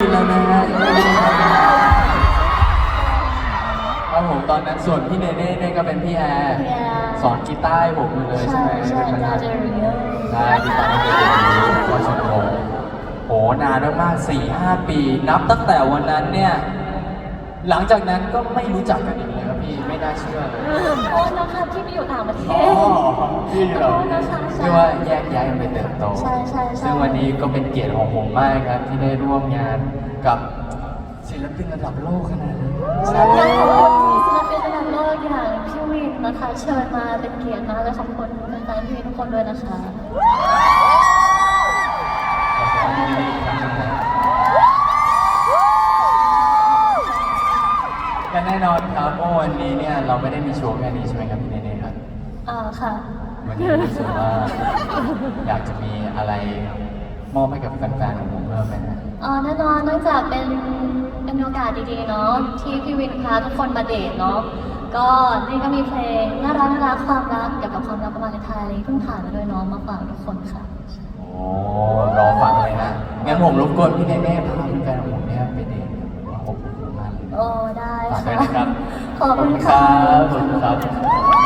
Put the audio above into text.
แล้วนะฮะครับผมตอนนั้นส่วนพี่เนเน่เนี่ยก็เป็นพี่แอร์พี่แอร์สอนกีตาร์ให้ผมอยู่เลยใช่ใช่ไหมใช่เป็นดาประเดธานเรียใช่ที่ตอนนั้นเป็นวชโโหนานมากๆสี่ห้าปี นับตั้งแต่วันนั้นเนี่ย หลังจากนั้นก็ไม่รู้จักกันอีกเลยครับ พี่ไม่น่าเชื่อเลยโอ้นะคะที่ไปอยู่ต่างประเทอ๋อศพี่เหรอโทษนะคะใช่เรียกว่าแยกย้ายกันไปเติบโต ใช่ใช่ใช่ ซึ่งวันนี้ก็เป็นเกียรติของผมมากครับที่ได้ร่วมงานกับศิลปินระดับโลกขนาดนี้ใช่อยากขอบคุณศิลปินระดับโลกอย่างพี่วินนะคะ เชิญมาเป็นเกียรติมากเลยขอบคุณแฟนๆพี่วินทุกคนด้วยนะคะ น่นอนครับว่าวันนี้เนี่ยเราไม่ได้มีโชว์แค่นี้ใช่ไหมครับพี่เนเน่ครับ อ่าค่ะ วันนี้รู้สึกว่าอยากจะมีอะไรมอบให้กับแฟนๆของผมเพิ่มไหมนะเอ่อแน่นอนนอกจากเป็นเป็นโอกาสดีๆเนาะที่พี่วินพาทุกคนมาเดทเนาะก็นี่ก็มีเพลงน่ารักน่ารักความรักเกี่ยวกับความรักประมาณในไทยเพิ่งผ่านมาด้วยเน้องมาฝากทุกคนค่ะ โอ้รอฟังเลยนะงั้นผมรบกวนพี่เน่ๆพาแฟน ได้ฝากด้ค่ะวยนะครับขอบคุณค่ะ ขอบคุณครับขอบคุณครับ